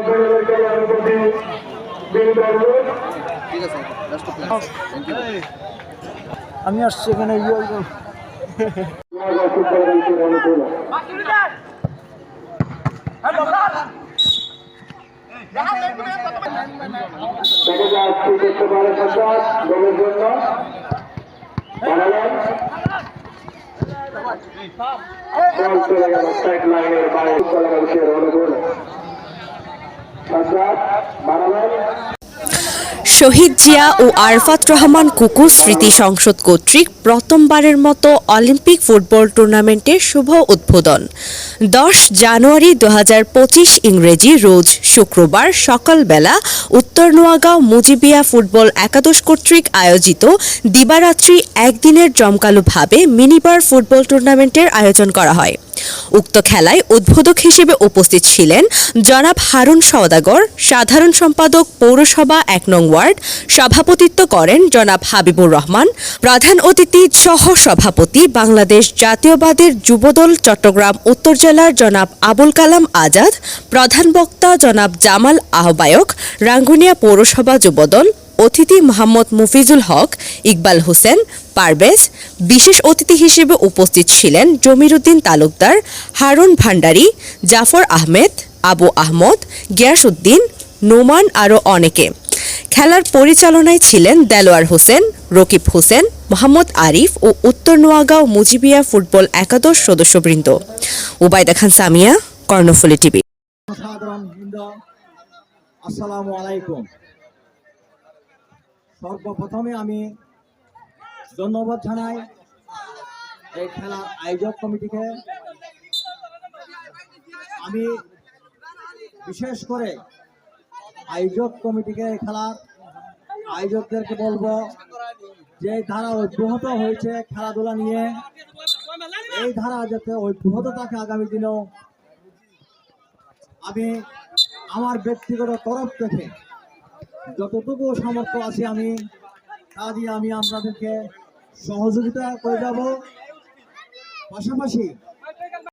অঞ্চলের আমি আসছি এখানে ইয়ে করতে পারে সরকার গোলের জন্য বাইরে শহীদ জিয়া ও আরফাত রহমান কুকু স্মৃতি সংসদ কর্তৃক প্রথমবারের মতো অলিম্পিক ফুটবল টুর্নামেন্টের শুভ উদ্বোধন। দশ জানুয়ারি দু হাজার পঁচিশ ইংরেজি রোজ শুক্রবার সকালবেলা উত্তর নোয়াগাঁও মুজিবিয়া ফুটবল একাদশ কর্তৃক আয়োজিত দিবারাত্রি একদিনের জমকালোভাবে মিনিবার ফুটবল টুর্নামেন্টের আয়োজন করা হয়। উক্ত খেলায় উদ্বোধক হিসেবে উপস্থিত ছিলেন জনাব হারুন সওদাগর, সাধারণ সম্পাদক, পৌরসভা এক নং ওয়ার্ড, সভাপতিত্ব করেন জনাব হাবিবুর রহমান, প্রধান অতিথি সহ সভাপতি বাংলাদেশ জাতীয়বাদের যুবদল চট্টগ্রাম উত্তর জেলার জনাব আবুল কালাম আজাদ, প্রধান বক্তা জনাব জামাল আহ্বায়ক, রাঙ্গুনিয়া পৌরসভা যুবদল অতিথি মোহাম্মদ মুফিজুল হক, ইকবাল হোসেন, পারভেজ, বিশেষ অতিথি হিসেবে উপস্থিত ছিলেন জমিরুদ্দিন তালুকদার, হারুন ভান্ডারী, জাফর আহমেদ, আবু আহমদ, গিয়াসউদ্দিন, নোমান আরও অনেকে। খেলার পরিচালনায় ছিলেন দেলোয়ার হোসেন, রকিব হোসেন, মোহাম্মদ আরিফ ও উত্তর নোয়াগাঁও মুজিবিয়া ফুটবল একাদশ সদস্যবৃন্দ। উবায়দা খান সামিয়া, কর্ণফুলি টিভি। আসসালামু আলাইকুম। সর্বপ্রথমে আমি ধন্যবাদ জানাই এই খেলার আয়োজক কমিটিকে। আমি বিশেষ করে আয়োজক কমিটিকে এই খেলার আয়োজকদেরকে বলব, যে ধারা অব্যাহত হয়েছে খেলাধুলা নিয়ে, এই ধারা যাতে অব্যাহত থাকে আগামী দিনেও, আমি আমার ব্যক্তিগত তরফ থেকে যতটুকু সামর্থ্য আছে আমি তা দিয়ে আমি আপনাদেরকে সহযোগিতা করে যাব। পাশাপাশি